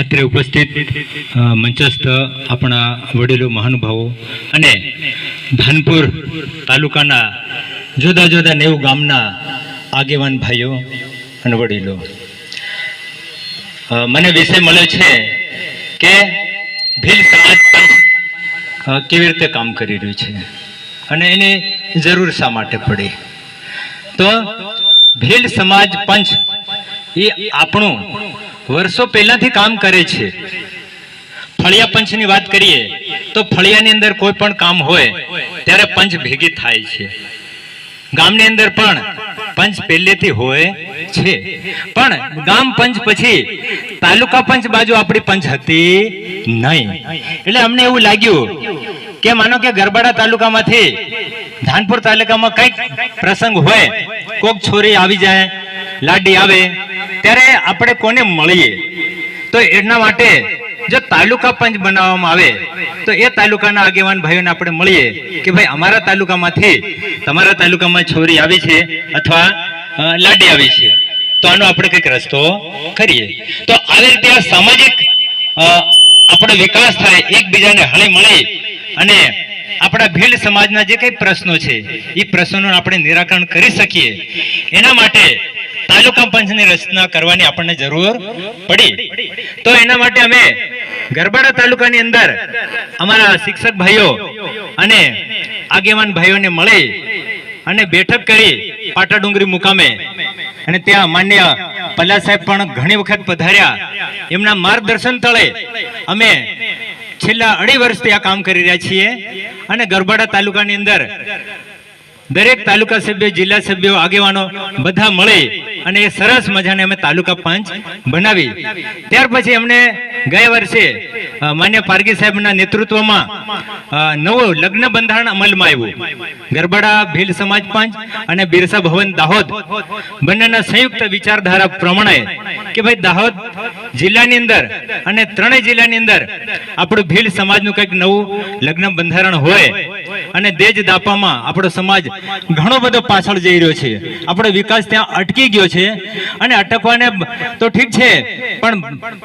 અત્રે ઉપસ્થિત મંચસ્થ આપણા વડીલો, મહાનુભાવો અને ધાનપુર તાલુકાના જુદા જુદા નેવું ગામના આગેવાન ભાઈઓ અને વડીલો. મને વિષય મળ્યો છે કે ભીલ સમાજ કેવી રીતે કામ કરી રહ્યું છે અને એની જરૂર શા માટે પડી? તો ભીલ સમાજ પંચ એ આપણું વર્ષો પહેલાથી કામ કરે છે. ફળિયા પંચની વાત કરીએ, તો ફળિયાની અંદર કોઈ પણ કામ હોય, ત્યારે પંચ ભેગી થાય છે. ગામની અંદર પણ પંચ પહેલેથી હોય છે. પણ ગામ પંચ પછી તાલુકા પંચ બાજુ આપણી પંચ હતી નહીં. એટલે અમને એવું લાગ્યું કે માનો કે ગરબાડા તાલુકામાંથી ધાનપુર તાલુકામાં કંઈક પ્રસંગ હોય, કોક છોરી આવી જાય, લાડી આવે ત્યારે આપણે કોને મળીએ? તો એના માટે જો તાલુકા પંચ બનાવવામાં આવે, તો એ તાલુકાના આગેવાન ભાઈઓને આપણે મળીએ કે ભાઈ અમારા તાલુકામાંથી તમારા તાલુકામાં છોરી આવી છે અથવા લાડી આવી છે. તો આનો આપણે કંઈક રસ્તો કરીએ. તો આવી રીતે સામાજિક આપણો વિકાસ થાય, એકબીજાને હળી મળી અને આપણા ભીલ સમાજના જે કંઈ પ્રશ્નો છે, એ પ્રશ્નોનું આપણે નિરાકરણ કરી શકીએ. એના માટે તાલુકા પંચની રચના કરવાની આપણને જરૂર પડી. તો એના માટે અમે ગરબાડા તાલુકાની અંદર અમારા શિક્ષક ભાઈઓ અને આગેવાન ભાઈઓને મળી અને બેઠક કરી પાટા ડુંગરી મુકામે. અને ત્યાં માન્ય પલ્લા સાહેબ પણ ઘણી વખત પધાર્યા. એમના માર્ગદર્શન તળે અમે છેલ્લા અઢી વર્ષથી આ કામ કરી રહ્યા છીએ. અને ગરબાડા તાલુકાની અંદર દરેક તાલુકા સભ્ય, જિલ્લા સભ્યો, આગેવાનો બધા મળી અને એ સરસ મજાને અમે તાલુકા પંચ બનાવી. ત્યાર પછી અમને ગયા વર્ષે માન્ય પારગી સાહેબના નેતૃત્વમાં નવું લગ્ન બંધારણ અમલમાં આવ્યું. ગરબડા, ભીલ સમાજ પંચ અને બિરસા ભવન દાહોદ. બંનેના સંયુક્ત વિચારધારા પ્રમાણે કે ભાઈ દાહોદ જિલ્લાની અંદર અને ત્રણેય જિલ્લાની અંદર આપણું ભીલ સમાજનું કંઈક નવું લગ્ન બંધારણ હોય. અને દેજ દાપામાં આપણો સમાજ ઘણો બધો પાછળ જઈ રહ્યો છે. આપણો વિકાસ ત્યાં અટકી ગયો છે અને અટકવાને તો ઠીક છે, પણ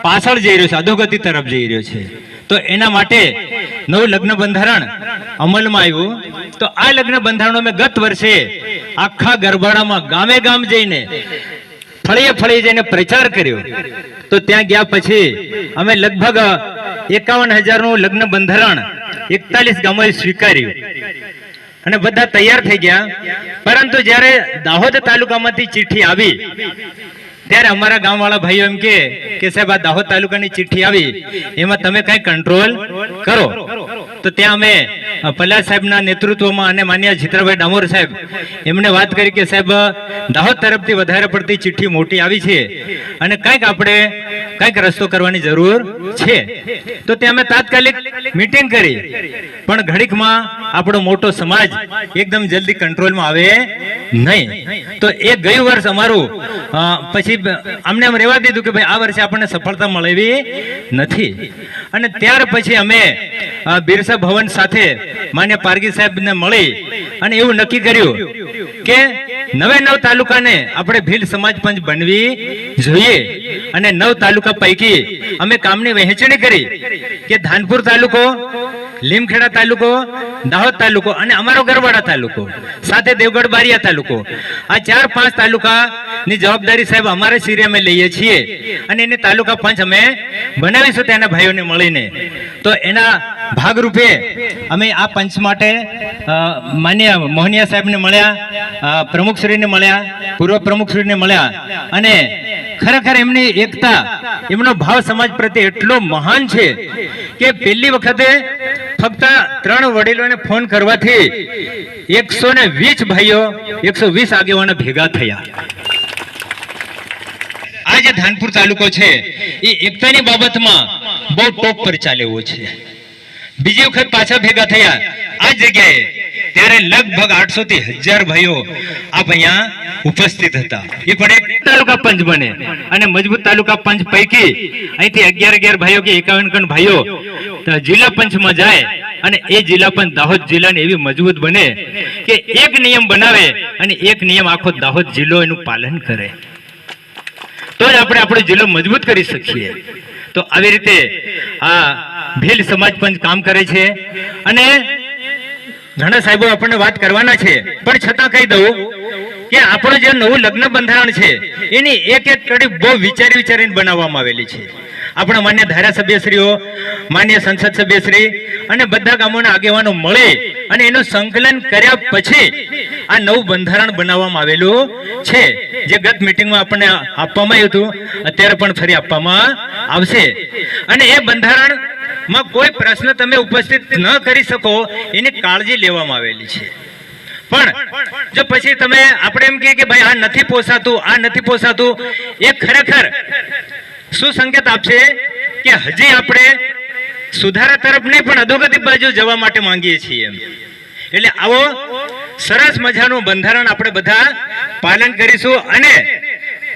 પાછળ જઈ રહ્યો છે, અધોગતિ તરફ જઈ રહ્યો છે. તો એના માટે નવું લગ્ન બંધારણ અમલમાં આવ્યું. તો આ લગ્ન બંધારણો અમે ગત વર્ષે આખા ગરબાડામાં ગામે ગામ જઈને ફળીએ ફળીએ જઈને પ્રચાર કર્યો. તો ત્યાં ગયા પછી અમે લગભગ એકાવન હજારનું લગ્ન બંધારણ એકતાલીસ ગામોએ સ્વીકાર્યું. અને બધા તૈયાર થઈ ગયા. પરંતુ જ્યારે દાહોદ તાલુકામાંથી ચિઠ્ઠી આવી, ત્યારે અમારા ગામવાળા ભાઈઓ એમ કે સાહેબ, આ દાહોદ તાલુકાની ચિઠ્ઠી આવી. એમાં તમે કઈ કંટ્રોલ કરો? તો ત્યાં અમે પલ્લા સાહેબના નેતૃત્વમાં અને માન્ય જીતરભાઈ ડામોર સાહેબ, એમને વાત કરી કે સાહેબ, દાહોદ તરફથી વધારે પડતી ચિઠ્ઠી મોટી આવી છે અને કંઈક આપણે, કંઈક રસ્તો કરવાની જરૂર છે. તો ત્યાં અમે તાત્કાલિક મિટિંગ કરી. પણ ઘડીકમાં આપણો મોટો સમાજ એકદમ જલ્દી કંટ્રોલમાં આવે નહીં. તો એ ગયું વર્ષ અમારું પછી અમને એમ રહેવા દીધું કે ભાઈ આ વર્ષે આપણને સફળતા મળેવી નથી. અને ત્યાર પછી અમે બિરસા ભવન સાથે માન્ય પારગી સાહેબને મળી અને એવું નક્કી કર્યું કે નવે નવ તાલુકાને આપણે ભીલ સમાજ પંચ બનવી જોઈએ. અને નવ તાલુકા પૈકી અમે કામની વહેંચણી કરી કે ધાનપુર તાલુકો લીમખેડા તાલુકો, દાહોદ તાલુકો અને અમારો ગરવાડા તાલુકો, સાથે દેવગઢ બારિયા તાલુકો. આ ચાર પાંચ તાલુકાની જવાબદારી સાહેબ અમારે શિરે અમે લઈએ છીએ અને એની તાલુકા પંચ અમે બનાવીશું તેના ભાઈઓને મળીને. તો એના ભાગરૂપે અમે આ પંચ માટે માન્ય મોહનિયા સાહેબને મળ્યા પ્રમુખશ્રીને મળ્યા, પૂર્વ પ્રમુખશ્રીને મળ્યા અને ખરેખર એમની એકતા, એમનો ભાવ સમાજ પ્રત્યે એટલો મહાન છે કે પહેલી વખતે ફક્ત ત્રણ વડીલોને ફોન કરવાથી એકસો ને વીસ ભાઈઓ એકસો વીસ આગેવાનો ભેગા થયા. આ જે ધાનપુર તાલુકો છે, એ એકતાની બાબતમાં બહુ ટોપ પર ચાલે છે. બીજી વખત પાછા ભેગા થયા, આ જગ્યાએ ત્યારે લગભગ આઠસો થી હજાર ભાઈઓ આપ અહીંયા ઉપસ્થિત હતા. એ પણ એક તાલુકા પંચ બને. અને મજબૂત તાલુકા પંચ પૈકી અહીંથી અગિયાર અગિયાર ભાઈઓ કે એકાવન કણ ભાઈઓ જિલ્લા પંચમાં જાય અને એ જિલ્લા પંચ દાહોદ જિલ્લાને એવી મજબૂત બને કે એક નિયમ બનાવે અને એક નિયમ આખો દાહોદ જિલ્લો એનું પાલન કરે. તો જ આપણે આપણો જિલ્લો મજબૂત કરી શકીએ. તો આવી રીતે આ ભીલ સમાજ પંચ કામ કરે છે અને ઘણા સાહેબો આપણને વાત કરવાના છે. પણ છતાં કહી દઉં કે આપણું જે નવું લગ્ન બંધારણ છે, એની એક એક કડી બહુ વિચારી વિચારીને બનાવવામાં આવેલી છે. આપણા માન્ય ધારાસભ્યશ્રીઓ, માન્ય સંસદ સભ્યશ્રી અને બધા ગામોના આગેવાનો મળે અને એનું સંકલન કર્યા પછી આ નવું બંધારણ બનાવવામાં આવેલું છે. જે ગત મિટિંગમાં આપણને આપવામાં આવ્યું હતું, અત્યારે પણ ફરી આપવામાં આવશે. અને એ બંધારણમાં કોઈ પ્રશ્ન તમે ઉપસ્થિત ન કરી શકો, એની કાળજી લેવામાં આવેલી છે. પણ જો પછી તમે, આપણે એમ કહીએ કે ભાઈ આ નથી પોસાતું, આ નથી પોસાતું, એ ખરેખર શું સંકેત આપશે કે હજી આપણે સુધારા તરફ નહીં, પણ અધોગતિ બાજુ જવા માટે માંગીએ છીએ એટલે આવો સરસ મજાનું બંધારણ આપણે બધા પાલન કરીશું અને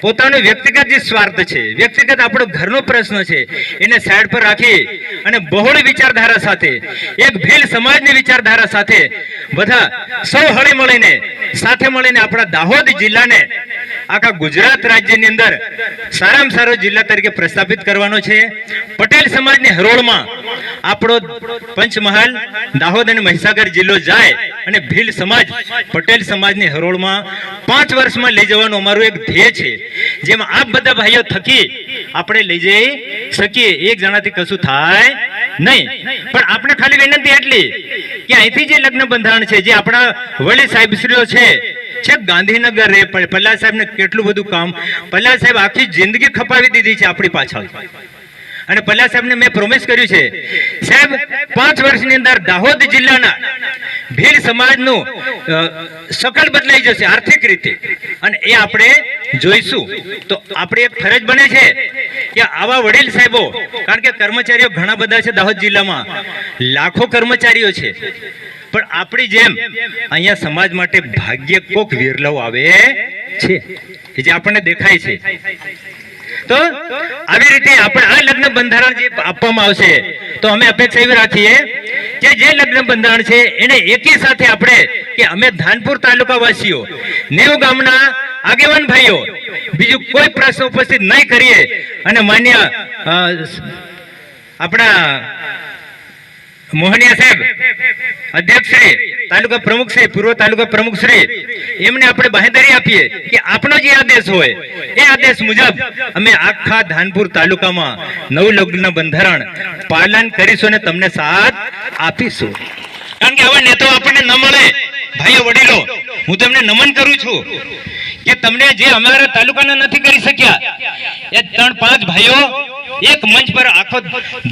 પોતાનો વ્યક્તિગત જે સ્વાર્થ છે, વ્યક્તિગત આપણો ઘરનો પ્રશ્ન છે, એને સાઈડ પર રાખી અને બહોળી વિચારધારા સાથે, એક ભીલ સમાજની વિચારધારા સાથે બધા સૌ હળી મળીને, સાથે મળીને આપણા દાહોદ જિલ્લાને, આખા ગુજરાત રાજ્યની અંદર સારામાં સારો જિલ્લા તરીકે પ્રસ્થાપિત કરવાનો છે. પટેલ સમાજની હરોળમાં આપણો પંચમહાલ, દાહોદ અને મહીસાગર જિલ્લો જાય અને ભીલ સમાજ, પટેલ સમાજની હરોળમાં પાંચ વર્ષમાં લઈ જવાનું અમારું એક ધ્યેય છે. જેમાં આપ બધા ભાઈઓ થકી આપણે લઈ જઈ શકીએ. એક જણાથી કશું થાય નહીં. પણ આપણે ખાલી વિનંતી એટલી કે અહીંથી જે લગ્ન બંધારણ છે, જે આપણા વડી સાહેબશ્રીઓ છે છે ગાંધીનગર રે પલ્લા સાહેબને કેટલું બધું કામ. પલ્લા સાહેબ આખી જિંદગી ખપાવી દીધી છે આપણી પાછળ. અને પલ્લા સાહેબને મેં પ્રોમિસ કર્યું છે, સાહેબ, પાંચ વર્ષની અંદર દાહોદ જિલ્લાના ભીલ સમાજનું સકલ બદલાઈ જશે આર્થિક રીતે. અને એ આપણે જોઈશું. તો આપણી એક ફરજ બને છે કે આવા વડીલ સાહેબો, કારણ કે કર્મચારીઓ ઘણા બધા છે દાહોદ જિલ્લામાં. લાખો કર્મચારીઓ છે. પણ આપણી જેમ અહીંયા સમાજ માટે ભાગ્ય કોક વિરલાઓ આવે છે, કે જે આપણને દેખાય છે. તો આવી રીતે આપણે આ લગ્ન બંધારણ જે આપવામાં આવશે, તો અમે અપેક્ષા એવી રાખીએ કે જે લગ્ન બંધારણ છે, એને એકી સાથે આપણે, કે અમે ધાનપુર તાલુકા વાસીઓ નેવ ગામના આગેવાન ભાઈઓ બીજું કોઈ પ્રશ્ન ઉપસ્થિત નહીં કરીએ. અને માન્ય આપણા મોહનિયા સાહેબ, અધ્યક્ષ શ્રી, તાલુકા પ્રમુખ શ્રી, પૂર્વ તાલુકા પ્રમુખ શ્રી, એમને આપણે બાહેધરી આપીએ કે આપણો જે આદેશ હોય, એ આદેશ મુજબ અમે આખા ધાનપુર તાલુકામાં નવ લગ્ન બંધારણ પાલન કરીશું અને તમને સાથ આપીશું. કારણ કે આવા નેતાઓ આપણને ન મળે. ભાઈઓ, વડીલો, હું તમને નમન કરું છું. કે તમને જે અમારા તાલુકાના નથી કરી શક્યા, એ ત્રણ પાંચ ભાઈઓ એક મંચ પર આખો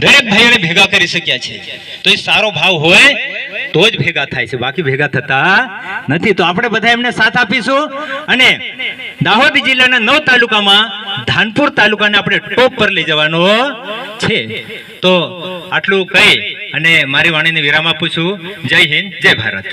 દરેક ભાઈઓને ભેગા કરી શક્યા છે. તો એ સારો ભાવ હોય તો જ ભેગા થાય છે. બાકી ભેગા થતા નથી. તો આપણે બધા એમને સાથ આપીશું. અને દાહોદ જિલ્લાના નવ તાલુકામાં ધાનપુર તાલુકાને આપણે ટોપ પર લઈ જવાનો છે. તો આટલું કહી અને મારી વાણીને વિરામ આપું છું. જય હિન્દ, જય ભારત.